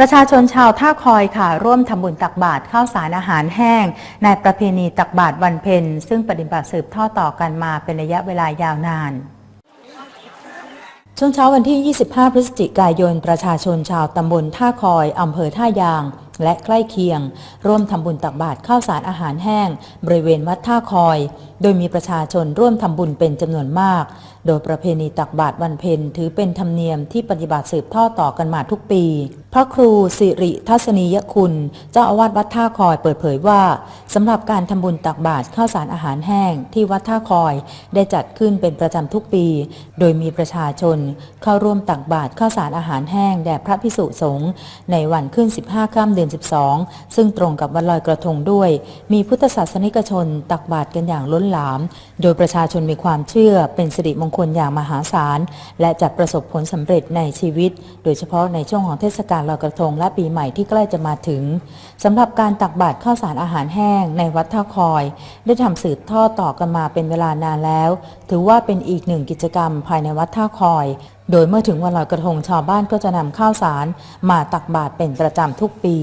ประชาชนชาวท่าคอยค่ะ ร่วมทำบุญตักบาตรข้าวสารอาหารแห้ง ในประเพณีตักบาตรวันเพ็ญซึ่งปฏิบัติสืบทอดต่อกันมาเป็นระยะเวลายาวนานช่วงเช้าวันที่ 25 พฤศจิกายน ประชาชนชาวตำบลท่าคอย อำเภอท่ายาง และใกล้เคียง ร่วมทำบุญตักบาตรข้าวสารอาหารแห้ง บริเวณวัดท่าคอย โดยมีประชาชนร่วมทำบุญเป็นจำนวนมาก โดยประเพณีตักบาตรวันเพ็ญถือเป็นธรรมเนียมที่ปฏิบัติสืบทอดต่อกันมาทุกปี พระครูสิริทัศนียคุณ เจ้าอาวาสวัดท่าคอยเปิดเผยว่าสำหรับการทำบุญตักบาตรข้าวสารอาหารแห้งที่วัดท่าคอยได้จัดขึ้นเป็นประจำทุกปี โดยมีประชาชน เข้าร่วมตักบาตรข้าวสารอาหารแห้งแด่พระพิสุสงฆ์ในวันขึ้น 15 ค่ำเดือน 12 ซึ่งตรงกับวันลอยกระทงด้วย มีพุทธศาสนิกชนตักบาตรกันอย่างล้นหลาม โดยประชาชนมีความเชื่อเป็นสิริมงคลอย่างมหาศาลและจะประสบผลสำเร็จในชีวิต โดยเฉพาะในช่วงของเทศกาลลอยกระทงและปีใหม่ที่ใกล้จะมาถึงสำหรับการตักบาตรข้าวสารอาหารแห้งในวัดท่าคอย ได้ทำสืบทอดต่อกันมาเป็นเวลานานแล้ว ถือว่าเป็นอีกหนึ่งกิจกรรมภายในวัดท่าคอย โดยเมื่อถึงวันลอยกระทงชาวบ้านก็จะนำข้าวสารมาตักบาตรเป็นประจำทุกปี